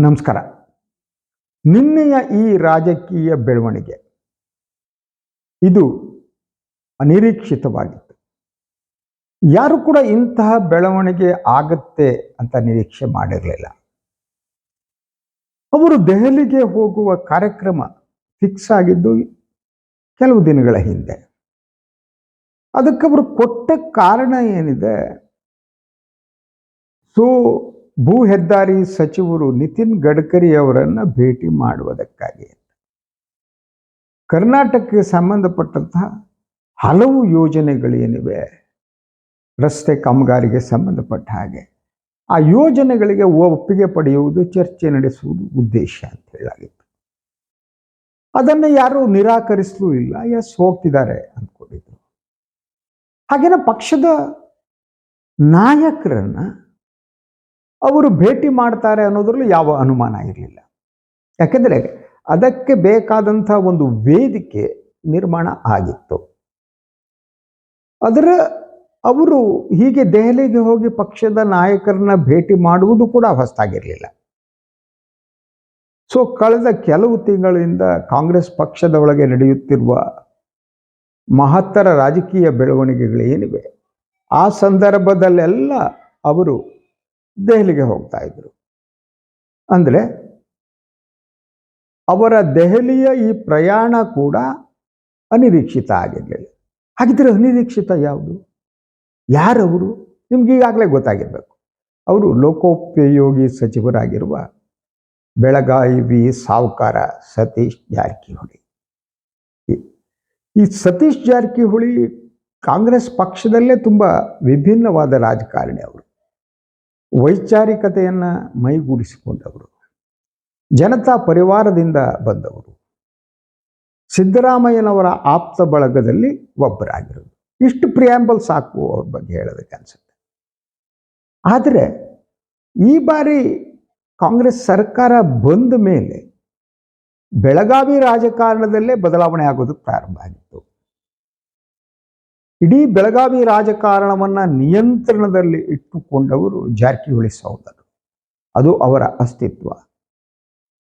ನಮಸ್ಕಾರ. ನಿನ್ನೆಯ ಈ ರಾಜಕೀಯ ಬೆಳವಣಿಗೆ ಇದು ಅನಿರೀಕ್ಷಿತವಾಗಿತ್ತು. ಯಾರು ಕೂಡ ಇಂತಹ ಬೆಳವಣಿಗೆ ಆಗತ್ತೆ ಅಂತ ನಿರೀಕ್ಷೆ ಮಾಡಿರಲಿಲ್ಲ. ಅವರು ದೆಹಲಿಗೆ ಹೋಗುವ ಕಾರ್ಯಕ್ರಮ ಫಿಕ್ಸ್ ಆಗಿದ್ದು ಕೆಲವು ದಿನಗಳ ಹಿಂದೆ. ಅದಕ್ಕೆ ಅವರು ಕೊಟ್ಟ ಕಾರಣ ಏನಿದೆ? ಸೊ ಭೂ ಹೆದ್ದಾರಿ ಸಚಿವರು ನಿತಿನ್ ಗಡ್ಕರಿ ಅವರನ್ನು ಭೇಟಿ ಮಾಡುವುದಕ್ಕಾಗಿ. ಕರ್ನಾಟಕಕ್ಕೆ ಸಂಬಂಧಪಟ್ಟಂತಹ ಹಲವು ಯೋಜನೆಗಳೇನಿವೆ. ರಸ್ತೆ ಕಾಮಗಾರಿಗೆ ಸಂಬಂಧಪಟ್ಟ ಹಾಗೆ. ಆ ಯೋಜನೆಗಳಿಗೆ ಒಪ್ಪಿಗೆ ಪಡೆಯುವುದು, ಚರ್ಚೆ ನಡೆಸುವುದು ಉದ್ದೇಶ ಅಂತ ಹೇಳಾಗಿತ್ತು ಅದನ್ನು ಯಾರೂ ನಿರಾಕರಿಸಲೂ ಇಲ್ಲ ಎಸ್ ಹೋಗ್ತಿದ್ದಾರೆ ಅಂದ್ಕೊಂಡಿದ್ರು. ಹಾಗೇನ ಪಕ್ಷದ ನಾಯಕರನ್ನ ಅವರು ಭೇಟಿ ಮಾಡ್ತಾರೆ ಅನ್ನೋದ್ರಲ್ಲಿ ಯಾವ ಅನುಮಾನ ಇರಲಿಲ್ಲ. ಯಾಕೆಂದರೆ ಅದಕ್ಕೆ ಬೇಕಾದಂಥ ಒಂದು ವೇದಿಕೆ ನಿರ್ಮಾಣ ಆಗಿತ್ತು. ಅದರ ಅವರು ಹೀಗೆ ದೆಹಲಿಗೆ ಹೋಗಿ ಪಕ್ಷದ ನಾಯಕರನ್ನ ಭೇಟಿ ಮಾಡುವುದು ಕೂಡ ಹೊಸ್ತಾಗಿರಲಿಲ್ಲ ಸೊ ಕಳೆದ ಕೆಲವು ತಿಂಗಳಿಂದ ಕಾಂಗ್ರೆಸ್ ಪಕ್ಷದ ಒಳಗೆ ನಡೆಯುತ್ತಿರುವ ಮಹತ್ತರ ರಾಜಕೀಯ ಬೆಳವಣಿಗೆಗಳು ಏನಿವೆ? ಆ ಸಂದರ್ಭದಲ್ಲೆಲ್ಲ ಅವರು ದೆಹಲಿಗೆ ಹೋಗ್ತಾ ಇದ್ರು. ಅಂದರೆ ಅವರ ದೆಹಲಿಯ ಈ ಪ್ರಯಾಣ ಕೂಡ ಅನಿರೀಕ್ಷಿತ ಆಗಿರಲಿಲ್ಲ. ಹಾಗಿದ್ರೆ ಅನಿರೀಕ್ಷಿತ ಯಾವುದು? ಯಾರವರು? ನಿಮ್ಗೆ ಈಗಾಗಲೇ ಗೊತ್ತಾಗಿರಬೇಕು. ಅವರು ಲೋಕೋಪಯೋಗಿ ಸಚಿವರಾಗಿರುವ ಬೆಳಗಾವಿ ವಿ ಸಾವುಕಾರ ಸತೀಶ್ ಜಾರಕಿಹೊಳಿ. ಈ- ಸತೀಶ್ ಜಾರಕಿಹೊಳಿ ಕಾಂಗ್ರೆಸ್ ಪಕ್ಷದಲ್ಲೇ ತುಂಬ ವಿಭಿನ್ನವಾದ ರಾಜಕಾರಣಿ ಅವರು. ವೈಚಾರಿಕತೆಯನ್ನು ಮೈಗೂಡಿಸಿಕೊಂಡವರು. ಜನತಾ ಪರಿವಾರದಿಂದ ಬಂದವರು. ಸಿದ್ದರಾಮಯ್ಯನವರ ಆಪ್ತ ಬಳಗದಲ್ಲಿ ಒಬ್ಬರಾಗಿರೋದು. ಇಷ್ಟು ಪ್ರಿಯಾಂಬಲ್ ಸಾಕು ಅವ್ರ ಬಗ್ಗೆ ಹೇಳೋದಕ್ಕೆ ಅನ್ಸುತ್ತೆ. ಆದರೆ ಈ ಬಾರಿ ಕಾಂಗ್ರೆಸ್ ಸರ್ಕಾರ ಬಂದ ಮೇಲೆ ಬೆಳಗಾವಿ ರಾಜಕಾರಣದಲ್ಲೇ ಬದಲಾವಣೆ ಆಗೋದಕ್ಕೆ ಪ್ರಾರಂಭ ಆಗಿತ್ತು. ಇಡೀ ಬೆಳಗಾವಿ ರಾಜಕಾರಣವನ್ನ ನಿಯಂತ್ರಣದಲ್ಲಿ ಇಟ್ಟುಕೊಂಡವರು ಜಾರಕಿಹೊಳಿ ಸಹೋದರರು ಅದು ಅವರ ಅಸ್ತಿತ್ವ.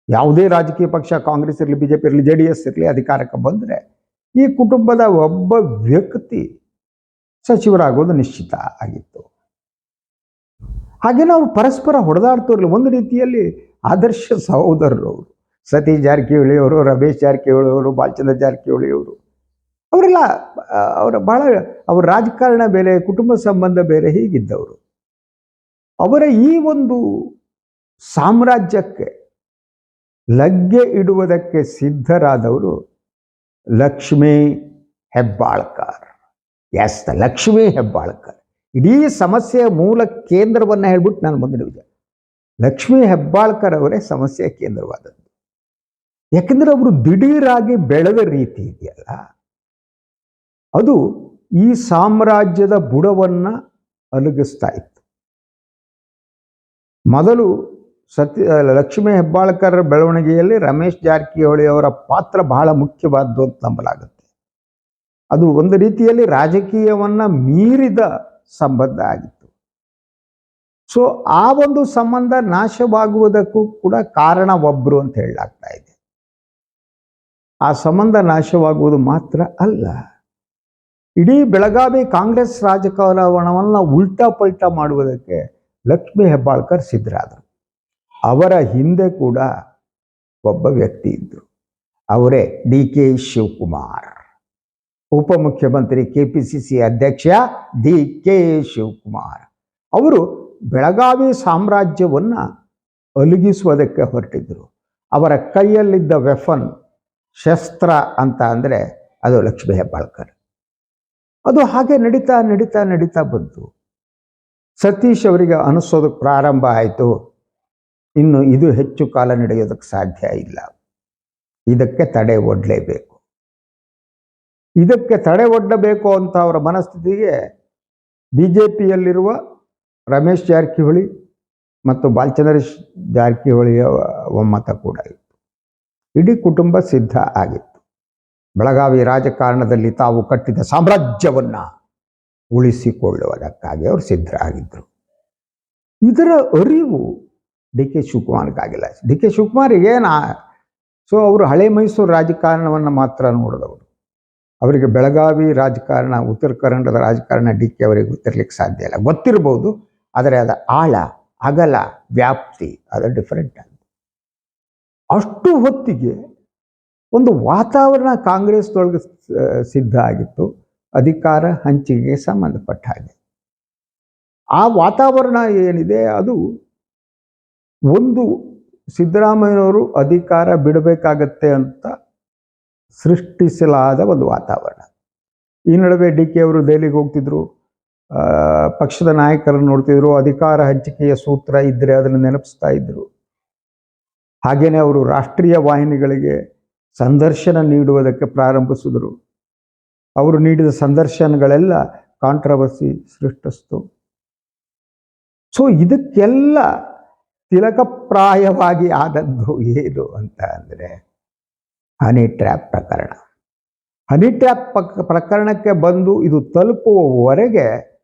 ಯಾವುದೇ ರಾಜಕೀಯ ಪಕ್ಷ, ಕಾಂಗ್ರೆಸ್ ಇರಲಿ, ಬಿಜೆಪಿ ಇರಲಿ, ಜೆ ಇರಲಿ ಅಧಿಕಾರಕ್ಕೆ ಬಂದರೆ ಈ ಕುಟುಂಬದ ಒಬ್ಬ ವ್ಯಕ್ತಿ ಸಚಿವರಾಗೋದು ನಿಶ್ಚಿತ ಆಗಿತ್ತು. ಹಾಗೆ ಅವರು ಪರಸ್ಪರ ಹೊಡೆದಾಡ್ತಿರಲಿಲ್ಲ ಒಂದು ರೀತಿಯಲ್ಲಿ ಆದರ್ಶ ಸಹೋದರರು ಅವರು, ಸತೀಶ್ ಜಾರಕಿಹೊಳಿ ಅವರು, ರಮೇಶ್ ಜಾರಕಿಹೊಳಿ ಅವರು, ಬಾಲಚಂದ್ರ ಜಾರಕಿಹೊಳಿ ಅವರು. ಅವರೆಲ್ಲ ಅವರ ಬಹಳ, ಅವರ ರಾಜಕಾರಣ ಬೇರೆ, ಕುಟುಂಬ ಸಂಬಂಧ ಬೇರೆ ಹೀಗಿದ್ದವರು. ಅವರ ಈ ಒಂದು ಸಾಮ್ರಾಜ್ಯಕ್ಕೆ ಲಗ್ಗೆ ಇಡುವುದಕ್ಕೆ ಸಿದ್ಧರಾದವರು ಲಕ್ಷ್ಮೀ ಹೆಬ್ಬಾಳ್ಕರ್. ಎಸ್ ಲಕ್ಷ್ಮೀ ಹೆಬ್ಬಾಳ್ಕರ್. ಇಡೀ ಸಮಸ್ಯೆಯ ಮೂಲ ಕೇಂದ್ರವನ್ನು ಹೇಳ್ಬಿಟ್ಟು ನಾನು ಮುಂದಿನ ವಿಚಾರ ಲಕ್ಷ್ಮೀ ಹೆಬ್ಬಾಳ್ಕರ್ ಅವರೇ ಸಮಸ್ಯೆಯ ಕೇಂದ್ರವಾದದ್ದು. ಯಾಕೆಂದ್ರೆ ಅವರು ದಿಢೀರಾಗಿ ಬೆಳೆದ ರೀತಿ ಇದೆಯಲ್ಲ. ಅದು ಈ ಸಾಮ್ರಾಜ್ಯದ ಬುಡವನ್ನು ಅಲುಗಿಸ್ತಾ ಇತ್ತು. ಮೊದಲು ಸತ್ಯ, ಲಕ್ಷ್ಮೀ ಹೆಬ್ಬಾಳ್ಕರ್ ಬೆಳವಣಿಗೆಯಲ್ಲಿ ರಮೇಶ್ ಜಾರಕಿಹೊಳಿ ಅವರ ಪಾತ್ರ ಬಹಳ ಮುಖ್ಯವಾದ್ದು ಅಂತ ನಂಬಲಾಗುತ್ತೆ. ಅದು ಒಂದು ರೀತಿಯಲ್ಲಿ ರಾಜಕೀಯವನ್ನು ಮೀರಿದ ಸಂಬಂಧ ಆಗಿತ್ತು. ಸೊ ಆ ಒಂದು ಸಂಬಂಧ ನಾಶವಾಗುವುದಕ್ಕೂ ಕೂಡ ಕಾರಣ ಒಬ್ಬರು ಅಂತ ಹೇಳಲಾಗ್ತಾ ಇದೆ. ಆ ಸಂಬಂಧ ನಾಶವಾಗುವುದು ಮಾತ್ರ ಅಲ್ಲ. ಇಡೀ ಬೆಳಗಾವಿ ಕಾಂಗ್ರೆಸ್ ರಾಜಕಾರಣವನ್ನು ಉಲ್ಟಾ ಪಲ್ಟಾ ಮಾಡುವುದಕ್ಕೆ ಲಕ್ಷ್ಮೀ ಹೆಬ್ಬಾಳ್ಕರ್ ಸಿದ್ಧರಾದರು. ಅವರ ಹಿಂದೆ ಕೂಡ ಒಬ್ಬ ವ್ಯಕ್ತಿ ಇದ್ದರು ಅವರೇ ಡಿ ಕೆ ಶಿವಕುಮಾರ್. ಉಪಮುಖ್ಯಮಂತ್ರಿ ಕೆ ಪಿ ಸಿ ಸಿ ಅಧ್ಯಕ್ಷ ಡಿ ಕೆ ಶಿವಕುಮಾರ್. ಅವರು ಬೆಳಗಾವಿ ಸಾಮ್ರಾಜ್ಯವನ್ನು ಅಲುಗಿಸುವುದಕ್ಕೆ ಹೊರಟಿದ್ದರು ಅವರ ಕೈಯಲ್ಲಿದ್ದ ವೆಫನ್ ಶಸ್ತ್ರ ಅಂತ ಅಂದರೆ ಅದು ಲಕ್ಷ್ಮೀ ಹೆಬ್ಬಾಳ್ಕರ್. ಅದು ಹಾಗೆ ನಡೀತಾ ನಡೀತಾ ನಡೀತಾ ಬಂತು. ಸತೀಶ್ ಅವರಿಗೆ ಅನಿಸೋದಕ್ಕೆ ಪ್ರಾರಂಭ ಆಯಿತು. ಇನ್ನು ಇದು ಹೆಚ್ಚು ಕಾಲ ನಡೆಯೋದಕ್ಕೆ ಸಾಧ್ಯ ಇಲ್ಲ. ಇದಕ್ಕೆ ತಡೆ ಒಡ್ಲೇಬೇಕು. ಇದಕ್ಕೆ ತಡೆ ಒಡ್ಡಬೇಕು ಅಂತ ಅವರ ಮನಸ್ಥಿತಿಗೆ ಬಿ ಜೆ ಪಿಯಲ್ಲಿರುವ ರಮೇಶ್ ಜಾರಕಿಹೊಳಿ ಮತ್ತು ಬಾಲಚಂದ್ರ ಜಾರಕಿಹೊಳಿಯ ಒಮ್ಮತ ಕೂಡ ಇತ್ತು. ಇಡೀ ಕುಟುಂಬ ಸಿದ್ಧ ಆಗಿತ್ತು. ಬೆಳಗಾವಿ ರಾಜಕಾರಣದಲ್ಲಿ ತಾವು ಕಟ್ಟಿದ ಸಾಮ್ರಾಜ್ಯವನ್ನು ಉಳಿಸಿಕೊಳ್ಳುವುದಕ್ಕಾಗಿ ಅವರು ಸಿದ್ಧರಾಗಿದ್ದರು ಇದರ ಅರಿವು ಡಿ ಕೆ ಶಿವಕುಮಾರ್ಗಾಗಿಲ್ಲ. ಡಿ ಕೆ ಶಿವಕುಮಾರ್ ನಾ ಸೊ ಅವರು ಹಳೆ ಮೈಸೂರು ರಾಜಕಾರಣವನ್ನು ಮಾತ್ರ ನೋಡಿದವರು. ಅವರಿಗೆ ಬೆಳಗಾವಿ ರಾಜಕಾರಣ, ಉತ್ತರ ಕನ್ನಡದ ರಾಜಕಾರಣ ಡಿ ಕೆ ಅವರಿಗೆ ಗೊತ್ತಿರಲಿಕ್ಕೆ ಸಾಧ್ಯ ಇಲ್ಲ. ಗೊತ್ತಿರ್ಬೋದು, ಆದರೆ ಅದರ ಆಳ, ಅಗಲ, ವ್ಯಾಪ್ತಿ, ಅದು ಡಿಫರೆಂಟ್ ಅಷ್ಟು ಹೊತ್ತಿಗೆ ಒಂದು ವಾತಾವರಣ ಕಾಂಗ್ರೆಸ್ದೊಳಗೆ ಸಿದ್ಧ ಆಗಿತ್ತು, ಅಧಿಕಾರ ಹಂಚಿಕೆಗೆ ಸಂಬಂಧಪಟ್ಟ ಹಾಗೆ. ಆ ವಾತಾವರಣ ಏನಿದೆ, ಅದು ಒಂದು ಸಿದ್ದರಾಮಯ್ಯನವರು ಅಧಿಕಾರ ಬಿಡಬೇಕಾಗತ್ತೆ ಅಂತ ಸೃಷ್ಟಿಸಲಾದ ಒಂದು ವಾತಾವರಣ. ಈ ನಡುವೆ ಡಿ ಕೆ ಅವರು ದೆಹಲಿಗೆ ಹೋಗ್ತಿದ್ರು ಪಕ್ಷದ ನಾಯಕರನ್ನು ನೋಡ್ತಿದ್ರು, ಅಧಿಕಾರ ಹಂಚಿಕೆಯ ಸೂತ್ರ ಇದ್ರೆ ಅದನ್ನು ನೆನಪಿಸ್ತಾ ಇದ್ರು. ಹಾಗೇನೆ ಅವರು ರಾಷ್ಟ್ರೀಯ ವಾಹಿನಿಗಳಿಗೆ ಸಂದರ್ಶನ ನೀಡುವುದಕ್ಕೆ ಪ್ರಾರಂಭಿಸಿದರು. ಅವರು ನೀಡಿದ ಸಂದರ್ಶನಗಳೆಲ್ಲ ಕಾಂಟ್ರವರ್ಸಿ ಸೃಷ್ಟಿಸ್ತು. ಸೊ, ಇದಕ್ಕೆಲ್ಲ ತಿಲಕಪ್ರಾಯವಾಗಿ ಆದದ್ದು ಏನು ಅಂತ ಅಂದರೆ ಹನಿ ಟ್ರ್ಯಾಪ್ ಪ್ರಕರಣ. ಹನಿ ಟ್ರ್ಯಾಪ್ ಪ್ರಕರಣಕ್ಕೆ ಬಂದು ಇದು ತಲುಪುವವರೆಗೆ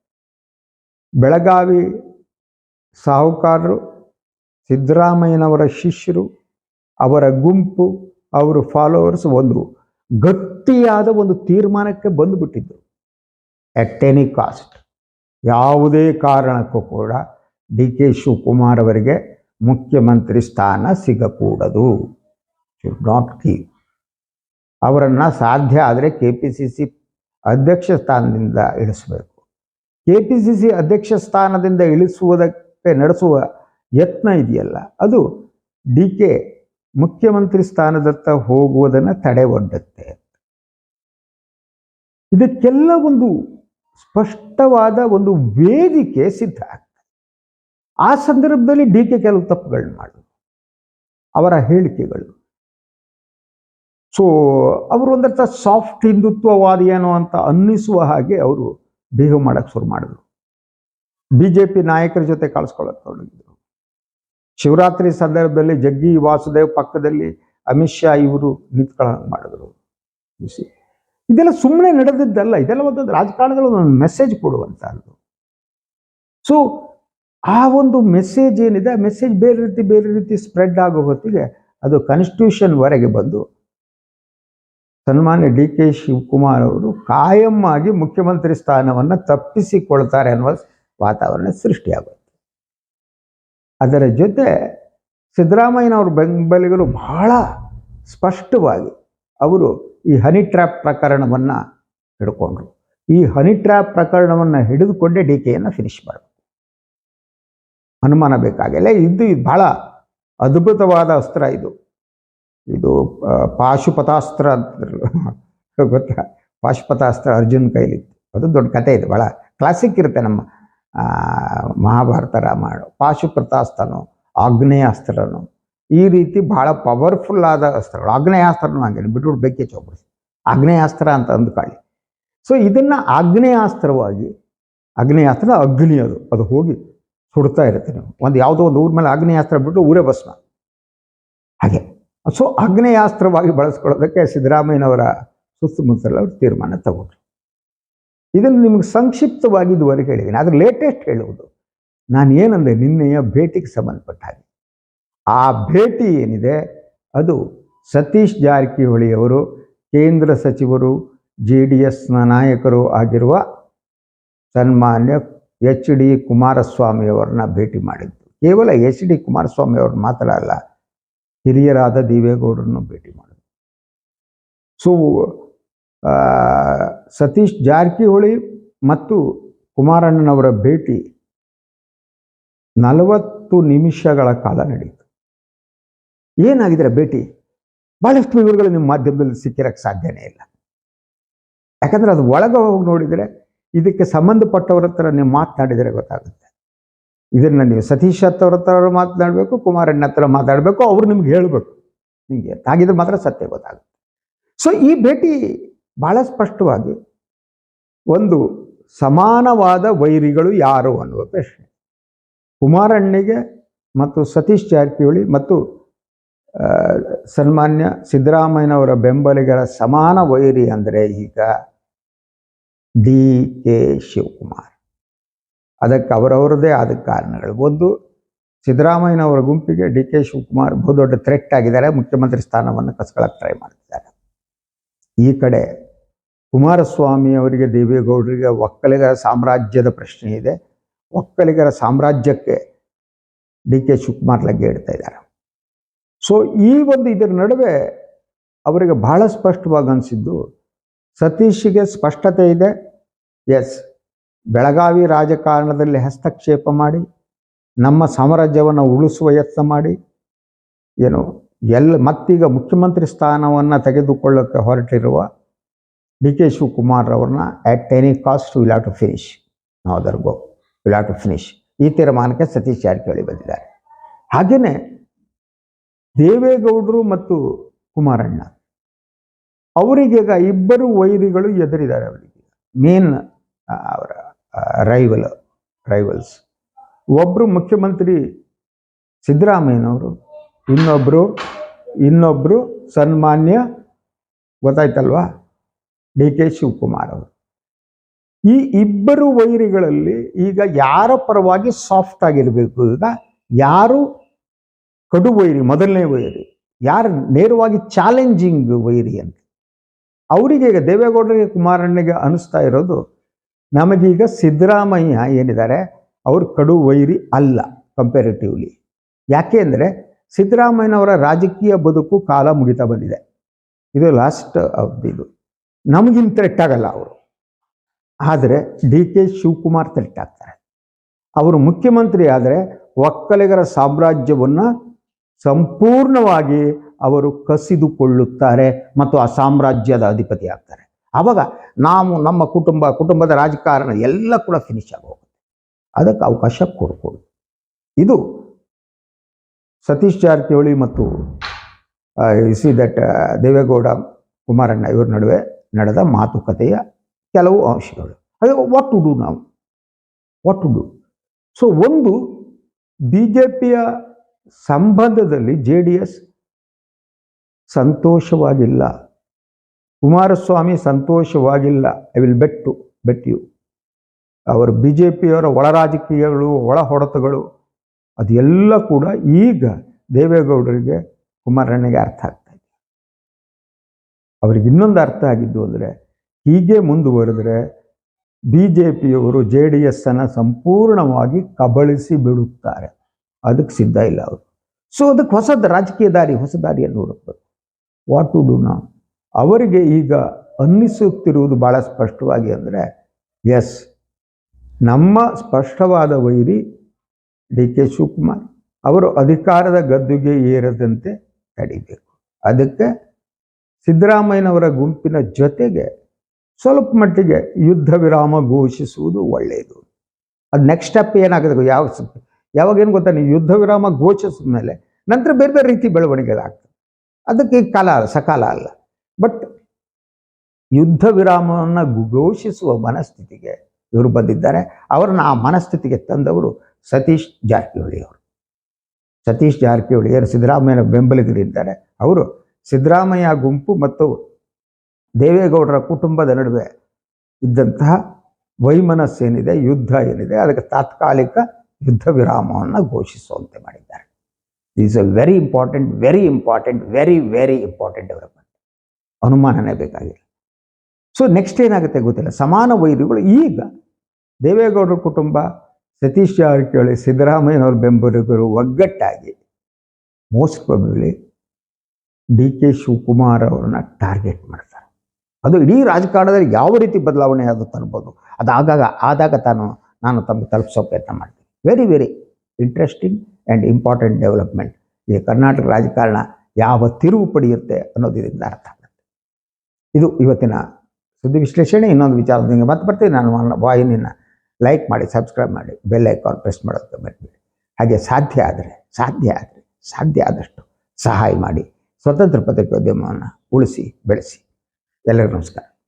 ಬೆಳಗಾವಿ ಸಾಹುಕಾರರು, ಸಿದ್ದರಾಮಯ್ಯನವರ ಶಿಷ್ಯರು, ಅವರ ಗುಂಪು ಅವರ ಫಾಲೋವರ್ಸ್ ಒಂದು ಗಟ್ಟಿಯಾದ ಒಂದು ತೀರ್ಮಾನಕ್ಕೆ ಬಂದುಬಿಟ್ಟಿದ್ದರು ಎಟ್ ಎನಿ ಕಾಸ್ಟ್ ಯಾವುದೇ ಕಾರಣಕ್ಕೂ ಕೂಡ ಡಿ ಕೆ ಶಿವಕುಮಾರ್ ಅವರಿಗೆ ಮುಖ್ಯಮಂತ್ರಿ ಸ್ಥಾನ ಸಿಗಕೂಡದು. ಶುಡ್ ನಾಟ್ ಕೀ ಅವರನ್ನು ಸಾಧ್ಯ ಆದರೆ ಕೆ ಪಿ ಸಿ ಸಿ ಅಧ್ಯಕ್ಷ ಸ್ಥಾನದಿಂದ ಇಳಿಸಬೇಕು. ಕೆ ಪಿ ಸಿ ಸಿ ಅಧ್ಯಕ್ಷ ಸ್ಥಾನದಿಂದ ಇಳಿಸುವುದಕ್ಕೆ ನಡೆಸುವ ಯತ್ನ ಇದೆಯಲ್ಲ. ಅದು ಡಿ ಕೆ ಮುಖ್ಯಮಂತ್ರಿ ಸ್ಥಾನದತ್ತ ಹೋಗುವುದನ್ನು ತಡೆ ಒಡ್ಡುತ್ತೆ ಇದಕ್ಕೆಲ್ಲ ಒಂದು ಸ್ಪಷ್ಟವಾದ ಒಂದು ವೇದಿಕೆ ಸಿದ್ಧ ಆಗ್ತದೆ. ಆ ಸಂದರ್ಭದಲ್ಲಿ ಡಿ ಕೆ ಕೆಲವು ತಪ್ಪುಗಳನ್ನ ಮಾಡಿದ್ರು ಅವರ ಹೇಳಿಕೆಗಳು. ಸೊ ಅವರು ಒಂದರ್ಥ ಸಾಫ್ಟ್ ಹಿಂದುತ್ವವಾದಿ ಏನೋ ಅಂತ ಅನ್ನಿಸುವ ಹಾಗೆ ಅವರು ಬಿಹೇವ್ ಮಾಡಕ್ಕೆ ಶುರು ಮಾಡಿದ್ರು. ಬಿ ಜೆ ನಾಯಕರ ಜೊತೆ ಕಳಿಸ್ಕೊಳ್ಳೋಕೆ ತೊಡಗಿದ್ರು. ಶಿವರಾತ್ರಿ ಸಂದರ್ಭದಲ್ಲಿ ಜಗ್ಗಿ ವಾಸುದೇವ್ ಪಕ್ಕದಲ್ಲಿ ಅಮಿತ್ ಶಾ ಇವರು ನಿಂತ್ಕೊಳ್ಳೋಂಗೆ ಮಾಡಿದ್ರು. ಇದೆಲ್ಲ ಸುಮ್ಮನೆ ನಡೆದಿದ್ದಲ್ಲ, ಇದೆಲ್ಲ ಒಂದು ರಾಜಕಾರಣದಲ್ಲಿ ಒಂದೊಂದು ಮೆಸೇಜ್ ಕೊಡುವಂಥದ್ದು ಸೊ ಆ ಒಂದು ಮೆಸೇಜ್ ಏನಿದೆ ಮೆಸೇಜ್ ಬೇರೆ ರೀತಿ ಬೇರೆ ರೀತಿ ಸ್ಪ್ರೆಡ್ ಆಗೋ ಹೊತ್ತಿಗೆ ಅದು ಕಾನ್ಸ್ಟಿಟ್ಯೂಷನ್ ವರೆಗೆ ಬಂದು ಸನ್ಮಾನ್ಯ ಡಿ ಕೆ ಶಿವಕುಮಾರ್ ಅವರು ಕಾಯಂ ಆಗಿ ಮುಖ್ಯಮಂತ್ರಿ ಸ್ಥಾನವನ್ನು ತಪ್ಪಿಸಿಕೊಳ್ತಾರೆ ಅನ್ನುವ ವಾತಾವರಣ ಸೃಷ್ಟಿಯಾಗುತ್ತೆ ಅದರ ಜೊತೆ ಸಿದ್ದರಾಮಯ್ಯನವ್ರ ಬೆಂಬಲಿಗರು ಬಹಳ ಸ್ಪಷ್ಟವಾಗಿ ಅವರು ಈ ಹನಿ ಟ್ರ್ಯಾಪ್ ಪ್ರಕರಣವನ್ನು ಹಿಡ್ಕೊಂಡ್ರು. ಈ ಹನಿ ಟ್ರ್ಯಾಪ್ ಪ್ರಕರಣವನ್ನು ಹಿಡಿದುಕೊಂಡೇ ಡಿ ಕೆಯನ್ನು ಫಿನಿಶ್ ಮಾಡಬೇಕು. ಅನುಮಾನ ಬೇಕಾಗಿಲ್ಲ. ಇದು ಬಹಳ ಅದ್ಭುತವಾದ ಅಸ್ತ್ರ ಇದು. ಇದು ಪಾಶುಪತಾಸ್ತ್ರ ಅಂತ ಗೊತ್ತಾ? ಪಾಶುಪತಾಸ್ತ್ರ ಅರ್ಜುನ್ ಕೈಲಿತ್ತು. ಅದು ದೊಡ್ಡ ಕತೆ ಇದೆ. ಭಾಳ ಕ್ಲಾಸಿಕ್ ಇರುತ್ತೆ ನಮ್ಮ ಮಹಾಭಾರತ ರಾಮಾಯಣ ಪಾಶುಪತಾಸ್ತ್ರನೋ ಆಗ್ನೇಯಾಸ್ತ್ರನು, ಈ ರೀತಿ ಭಾಳ ಪವರ್ಫುಲ್ ಆದ ಅಸ್ತ್ರಗಳು. ಆಗ್ನೇಯಾಸ್ತ್ರನೂ ಹಾಗೆ ಬಿಟ್ಬಿಟ್ಟು ಬೆಕ್ಕೆ ಚೌಬಿಡಿಸಿ ಆಗ್ನೇಯಾಸ್ತ್ರ ಅಂತ ಅಂದ್ಕೊಳ್ಳಿ ಸೊ ಇದನ್ನು ಆಗ್ನೇಯಾಸ್ತ್ರವಾಗಿ, ಆಗ್ನೇಯಾಸ್ತ್ರ ಅಗ್ನಿ ಅದು ಅದು ಹೋಗಿ ಸುಡ್ತಾ ಇರುತ್ತೆ ನೀವು ಒಂದು ಯಾವುದೋ ಒಂದು ಊರ ಮೇಲೆ ಆಗ್ನೇಯಾಸ್ತ್ರ ಬಿಟ್ಟು ಊರೇ ಭಸ್ಮ. ಹಾಗೆ. ಸೊ ಆಗ್ನೇಯಾಸ್ತ್ರವಾಗಿ ಬಳಸ್ಕೊಳ್ಳೋದಕ್ಕೆ ಸಿದ್ದರಾಮಯ್ಯನವರ ಸುತ್ತಮುತ್ತಲ ಅವರು ತೀರ್ಮಾನ ತಗೊಂಡ್ರು. ಇದನ್ನು ನಿಮಗೆ ಸಂಕ್ಷಿಪ್ತವಾಗಿ ಇದುವರೆಗೆ ಹೇಳಿದ್ದೀನಿ. ಆದರೆ ಲೇಟೆಸ್ಟ್ ಹೇಳುವುದು, ನಾನು ಏನಂದರೆ ನಿನ್ನೆಯ ಭೇಟಿಗೆ ಸಂಬಂಧಪಟ್ಟ ಹಾಗೆ. ಆ ಭೇಟಿ ಏನಿದೆ, ಅದು ಸತೀಶ್ ಜಾರಕಿಹೊಳಿ ಅವರು ಕೇಂದ್ರ ಸಚಿವರು, ಜೆ ಡಿ ಎಸ್ನ ನಾಯಕರು ಆಗಿರುವ ಸನ್ಮಾನ್ಯ ಎಚ್ ಡಿ ಕುಮಾರಸ್ವಾಮಿಯವರನ್ನ ಭೇಟಿ ಮಾಡಿದ್ದು. ಕೇವಲ ಎಚ್ ಡಿ ಕುಮಾರಸ್ವಾಮಿ ಅವ್ರನ್ನ ಮಾತ್ರ ಅಲ್ಲ, ಹಿರಿಯರಾದ ದೇವೇಗೌಡರನ್ನು ಭೇಟಿ ಮಾಡಿದ್ರು. ಸೊ ಸತೀಶ್ ಜಾರಕಿಹೊಳಿ ಮತ್ತು ಕುಮಾರಣ್ಣನವರ ಭೇಟಿ ನಲವತ್ತು ನಿಮಿಷಗಳ ಕಾಲ ನಡೆಯಿತು. ಏನಾಗಿದ್ರೆ ಭೇಟಿ? ಬಹಳಷ್ಟು ವಿವರಗಳು ನಿಮ್ಮ ಮಾಧ್ಯಮದಲ್ಲಿ ಸಿಕ್ಕಿರಕ್ಕೆ ಸಾಧ್ಯನೇ ಇಲ್ಲ. ಯಾಕಂದ್ರೆ ಅದು ಒಳಗೆ ಹೋಗಿ ನೋಡಿದರೆ ಇದಕ್ಕೆ ಸಂಬಂಧಪಟ್ಟವ್ರ ಹತ್ರ ನೀವು ಮಾತನಾಡಿದರೆ ಗೊತ್ತಾಗುತ್ತೆ. ಇದನ್ನು ನೀವು ಸತೀಶ್ ಹತ್ತವ್ರ ಹತ್ರ ಮಾತನಾಡಬೇಕು, ಕುಮಾರಣ್ಣ ಹತ್ರ ಮಾತಾಡಬೇಕು ಅವ್ರು ನಿಮ್ಗೆ ಹೇಳಬೇಕು. ನಿಮಗೆ ಹಾಗಿದ್ರೆ ಮಾತ್ರ ಸತ್ಯ ಗೊತ್ತಾಗುತ್ತೆ. ಸೊ ಈ ಭೇಟಿ ಬಹಳ ಸ್ಪಷ್ಟವಾಗಿ ಒಂದು ಸಮಾನವಾದ ವೈರಿಗಳು ಯಾರು ಅನ್ನುವ ಪ್ರಶ್ನೆ. ಕುಮಾರಣ್ಣಿಗೆ ಮತ್ತು ಸತೀಶ್ ಜಾರಕಿಹೊಳಿ ಮತ್ತು ಸನ್ಮಾನ್ಯ ಸಿದ್ದರಾಮಯ್ಯನವರ ಬೆಂಬಲಿಗರ ಸಮಾನ ವೈರಿ ಅಂದರೆ ಈಗ ಡಿ ಕೆ ಶಿವಕುಮಾರ್. ಅದಕ್ಕೆ ಅವರವರದೇ ಆದ ಕಾರಣಗಳು. ಒಂದು, ಸಿದ್ದರಾಮಯ್ಯನವರ ಗುಂಪಿಗೆ ಡಿ ಕೆ ಶಿವಕುಮಾರ್ ಬಹುದೊಡ್ಡ ಥ್ರೆಟ್ ಆಗಿದ್ದಾರೆ. ಮುಖ್ಯಮಂತ್ರಿ ಸ್ಥಾನವನ್ನು ಕಸ್ಕೊಳ್ಳೋಕೆ ಟ್ರೈ ಮಾಡ್ತಿದ್ದಾರೆ. ಈ ಕಡೆ ಕುಮಾರಸ್ವಾಮಿ ಅವರಿಗೆ ದೇವೇಗೌಡರಿಗೆ ಒಕ್ಕಲಿಗರ ಸಾಮ್ರಾಜ್ಯದ ಪ್ರಶ್ನೆ ಇದೆ. ಒಕ್ಕಲಿಗರ ಸಾಮ್ರಾಜ್ಯಕ್ಕೆ ಡಿ ಕೆ ಶಿವಕುಮಾರ್ ಲಗ್ಗೆ ಇಡ್ತಾ ಇದ್ದಾರೆ. ಸೊ ಈ ಒಂದು ಇದರ ನಡುವೆ ಅವರಿಗೆ ಬಹಳ ಸ್ಪಷ್ಟವಾಗಿ ಅನಿಸಿದ್ದು, ಸತೀಶಿಗೆ ಸ್ಪಷ್ಟತೆ ಇದೆ. ಎಸ್ ಬೆಳಗಾವಿ ರಾಜಕಾರಣದಲ್ಲಿ ಹಸ್ತಕ್ಷೇಪ ಮಾಡಿ, ನಮ್ಮ ಸಾಮ್ರಾಜ್ಯವನ್ನು ಉಳಿಸುವ ಯತ್ನ ಮಾಡಿ, ಏನು ಎಲ್ಲ ಮತ್ತೀಗ ಮುಖ್ಯಮಂತ್ರಿ ಸ್ಥಾನವನ್ನು ತೆಗೆದುಕೊಳ್ಳೋಕ್ಕೆ ಹೊರಟಿರುವ ಡಿ ಕೆ ಶಿವಕುಮಾರ್ ಅವ್ರನ್ನ at any cost will have to finish no other go will have to finish ಈ ತೀರ್ಮಾನಕ್ಕೆ ಸತೀಶ್ ಜಾರಕಿಹೊಳಿ ಬಂದಿದ್ದಾರೆ. ಹಾಗೆಯೇ ದೇವೇಗೌಡರು ಮತ್ತು ಕುಮಾರಣ್ಣ ಅವರಿಗೀಗ ಇಬ್ಬರು ವೈರಿಗಳು ಎದುರಿದ್ದಾರೆ ಅವರಿಗೆ. ಮೇನ್ ಅವರ ರೈವಲ್ ರೈವಲ್ಸ್ ಒಬ್ಬರು ಮುಖ್ಯಮಂತ್ರಿ ಸಿದ್ದರಾಮಯ್ಯನವರು ಇನ್ನೊಬ್ಬರು ಇನ್ನೊಬ್ಬರು ಸನ್ಮಾನ್ಯ, ಗೊತ್ತಾಯ್ತಲ್ವಾ? ಡಿ ಕೆ ಶಿವಕುಮಾರ್ ಅವರು. ಈ ಇಬ್ಬರು ವೈರಿಗಳಲ್ಲಿ ಈಗ ಯಾರ ಪರವಾಗಿ ಸಾಫ್ಟ್ ಆಗಿರಬೇಕು ಈಗ ಯಾರು ಕಡು ವೈರಿ, ಮೊದಲನೇ ವೈರಿ, ಯಾರು ನೇರವಾಗಿ ಚಾಲೆಂಜಿಂಗ್ ವೈರಿ ಅಂತ. ಅವರಿಗೆ ಈಗ ದೇವೇಗೌಡರಿಗೆ, ಕುಮಾರಣ್ಣಗೆ ಅನಿಸ್ತಾ ಇರೋದು ನಮಗೀಗ ಸಿದ್ದರಾಮಯ್ಯ ಏನಿದ್ದಾರೆ, ಅವರು ಕಡು ವೈರಿ ಅಲ್ಲ ಕಂಪೇರಿಟಿವ್ಲಿ ಯಾಕೆ ಅಂದರೆ ಸಿದ್ದರಾಮಯ್ಯನವರ ರಾಜಕೀಯ ಬದುಕು ಕಾಲ ಮುಗಿತಾ ಬಂದಿದೆ. ಇದು ಲಾಸ್ಟ್ ಇದು. ನಮಗಿನ್ ಆಗಲ್ಲ ಅವರು. ಆದರೆ ಡಿ ಕೆ ಶಿವಕುಮಾರ್ ಆಗ್ತಾರೆ. ಅವರು ಮುಖ್ಯಮಂತ್ರಿ ಆದರೆ ಒಕ್ಕಲಿಗರ ಸಾಮ್ರಾಜ್ಯವನ್ನು ಸಂಪೂರ್ಣವಾಗಿ ಅವರು ಕಸಿದುಕೊಳ್ಳುತ್ತಾರೆ ಮತ್ತು ಆ ಸಾಮ್ರಾಜ್ಯದ ಅಧಿಪತಿ ಆಗ್ತಾರೆ. ಆವಾಗ ನಾವು ನಮ್ಮ ಕುಟುಂಬ, ಕುಟುಂಬದ ರಾಜಕಾರಣ ಎಲ್ಲ ಕೂಡ ಫಿನಿಶ್ ಆಗೋಗುತ್ತೆ. ಅದಕ್ಕೆ ಅವಕಾಶ ಕೊಡ್ಕೊಡು ಇದು ಸತೀಶ್ ಜಾರಕಿಹೊಳಿ ಮತ್ತು ಸಿ, ದಟ್ ದೇವೇಗೌಡ ಕುಮಾರಣ್ಣ ಇವರ ನಡುವೆ ನಡೆದ ಮಾತುಕತೆಯ ಕೆಲವು ಅಂಶಗಳು. ಅದೇ ವಾಟ್ ಟು ಡೂ ನಾವು ವಾಟ್ ಟು ಡೂ ಸೊ ಒಂದು ಬಿ ಜೆ ಪಿಯ ಸಂಬಂಧದಲ್ಲಿ ಜೆ ಡಿ ಎಸ್ ಸಂತೋಷವಾಗಿಲ್ಲ. Kumaraswamy ಸಂತೋಷವಾಗಿಲ್ಲ. I will bet to bet ಅವರು ಬಿ ಜೆ ಪಿಯವರ ಒಳ ರಾಜಕೀಯಗಳು, ಒಳ ಹೊಡೆತಗಳು, ಅದೆಲ್ಲ ಕೂಡ ಈಗ ದೇವೇಗೌಡರಿಗೆ ಕುಮಾರಣ್ಣಗೆ ಅರ್ಥ ಆಗ್ತಾ ಇದೆ ಅವ್ರಿಗೆ ಇನ್ನೊಂದು ಅರ್ಥ ಆಗಿದ್ದು ಅಂದರೆ ಹೀಗೆ ಮುಂದುವರೆದ್ರೆ ಬಿ ಜೆ ಪಿಯವರು ಜೆ ಡಿ ಎಸ್ ಅನ್ನು ಸಂಪೂರ್ಣವಾಗಿ ಕಬಳಿಸಿ ಬಿಡುತ್ತಾರೆ. ಅದಕ್ಕೆ ಸಿದ್ಧ ಇಲ್ಲ ಅವರು. ಸೊ ಅದಕ್ಕೆ ಹೊಸದು ರಾಜಕೀಯ ದಾರಿ, ಹೊಸ ದಾರಿಯನ್ನು ಹುಡುಕಬೇಕು. ವಾಟ್ ಟು ಡೂ ನಾವು ಅವರಿಗೆ ಈಗ ಅನ್ನಿಸುತ್ತಿರುವುದು ಭಾಳ ಸ್ಪಷ್ಟವಾಗಿ ಅಂದರೆ ಎಸ್ ನಮ್ಮ ಸ್ಪಷ್ಟವಾದ ವೈರಿ ಡಿ ಕೆ ಶಿವಕುಮಾರ್. ಅವರು ಅಧಿಕಾರದ ಗದ್ದುಗೆ ಏರದಂತೆ ತಡಿಬೇಕು. ಅದಕ್ಕೆ ಸಿದ್ದರಾಮಯ್ಯನವರ ಗುಂಪಿನ ಜೊತೆಗೆ ಸ್ವಲ್ಪ ಮಟ್ಟಿಗೆ ಯುದ್ಧ ವಿರಾಮ ಘೋಷಿಸುವುದು ಒಳ್ಳೆಯದು. ಅದು ನೆಕ್ಸ್ಟ್ ಸ್ಟೆಪ್ ಏನಾಗಬೇಕು ಯಾವ ಯಾವಾಗ ಏನು ಗೊತ್ತಾ ನೀವು ಯುದ್ಧ ವಿರಾಮ ಘೋಷಿಸಿದ ಮೇಲೆ ನಂತರ ಬೇರೆ ಬೇರೆ ರೀತಿ ಬೆಳವಣಿಗೆಗಳಾಗ್ತದೆ ಅದಕ್ಕೆ ಕಾಲ ಸಕಾಲ ಅಲ್ಲ. ಬಟ್ ಯುದ್ಧ ವಿರಾಮವನ್ನು ಘೋಷಿಸುವ ಮನಸ್ಥಿತಿಗೆ ಇವರು ಬಂದಿದ್ದಾರೆ. ಅವರನ್ನು ಆ ಮನಸ್ಥಿತಿಗೆ ತಂದವರು ಸತೀಶ್ ಜಾರಕಿಹೊಳಿ ಅವರು. ಸತೀಶ್ ಜಾರಕಿಹೊಳಿ ಏನು ಸಿದ್ದರಾಮಯ್ಯನ ಬೆಂಬಲಿಗರಿದ್ದಾರೆ. ಅವರು ಸಿದ್ದರಾಮಯ್ಯ ಗುಂಪು ಮತ್ತು ದೇವೇಗೌಡರ ಕುಟುಂಬದ ನಡುವೆ ಇದ್ದಂತಹ ವೈಮನಸ್ಸೇನಿದೆ ಯುದ್ಧ ಏನಿದೆ, ಅದಕ್ಕೆ ತಾತ್ಕಾಲಿಕ ಯುದ್ಧ ವಿರಾಮವನ್ನು ಘೋಷಿಸುವಂತೆ ಮಾಡಿದ್ದಾರೆ. Is a very important very important very very important development ಅನುಮಾನನೇ ಬೇಕಾಗಿಲ್ಲ. ಸೊ ನೆಕ್ಸ್ಟ್ ಏನಾಗುತ್ತೆ ಗೊತ್ತಿಲ್ಲ. ಸಮಾನ ವೈರಿಗಳು ಈಗ ದೇವೇಗೌಡರ ಕುಟುಂಬ, ಸತೀಶ್ ಜಾರಕಿಹೊಳಿ, ಸಿದ್ದರಾಮಯ್ಯನವ್ರ ಬೆಂಬಲಿಗರು ಒಗ್ಗಟ್ಟಾಗಿ ಮೋಸ್ಟ್ ಡಿ ಕೆ ಶಿವಕುಮಾರ್ ಅವ್ರನ್ನ ಟಾರ್ಗೆಟ್ ಮಾಡ್ತಾರೆ. ಅದು ಇಡೀ ರಾಜಕಾರಣದಲ್ಲಿ ಯಾವ ರೀತಿ ಬದಲಾವಣೆ ಅದು ತರ್ಬೋದು. ಅದು ಆಗಾಗ ಆದಾಗ ತಾನು, ನಾನು ತಮಗೆ ತಲುಪಿಸೋ ಪ್ರಯತ್ನ ಮಾಡ್ತೀನಿ. Very very interesting and important development ಈ ಕರ್ನಾಟಕ ರಾಜಕಾರಣ ಯಾವ ತಿರುವು ಪಡೆಯುತ್ತೆ ಅನ್ನೋದರಿಂದ ಅರ್ಥ ಆಗುತ್ತೆ. ಇದು ಇವತ್ತಿನ ಸುದ್ದಿ ವಿಶ್ಲೇಷಣೆ. ಇನ್ನೊಂದು ವಿಚಾರದೊಂದಿಗೆ ಮತ್ತೆ ಬರ್ತೀನಿ. ನಾನು ವಾಹಿನಿನ ಲೈಕ್ ಮಾಡಿ ಸಬ್ಸ್ಕ್ರೈಬ್ ಮಾಡಿ ಬೆಲ್ ಐಕಾನ್ ಪ್ರೆಸ್ ಮಾಡೋದಕ್ಕೆ ಮರಿಬೇಡಿ ಹಾಗೆ ಸಾಧ್ಯ ಆದರೆ ಸಾಧ್ಯ ಆದರೆ, ಸಾಧ್ಯ ಆದಷ್ಟು ಸಹಾಯ ಮಾಡಿ. ಸ್ವತಂತ್ರ ಪತ್ರಿಕೋದ್ಯಮವನ್ನು ಉಳಿಸಿ ಬೆಳೆಸಿ. ಎಲ್ಲರಿಗೂ ನಮಸ್ಕಾರ.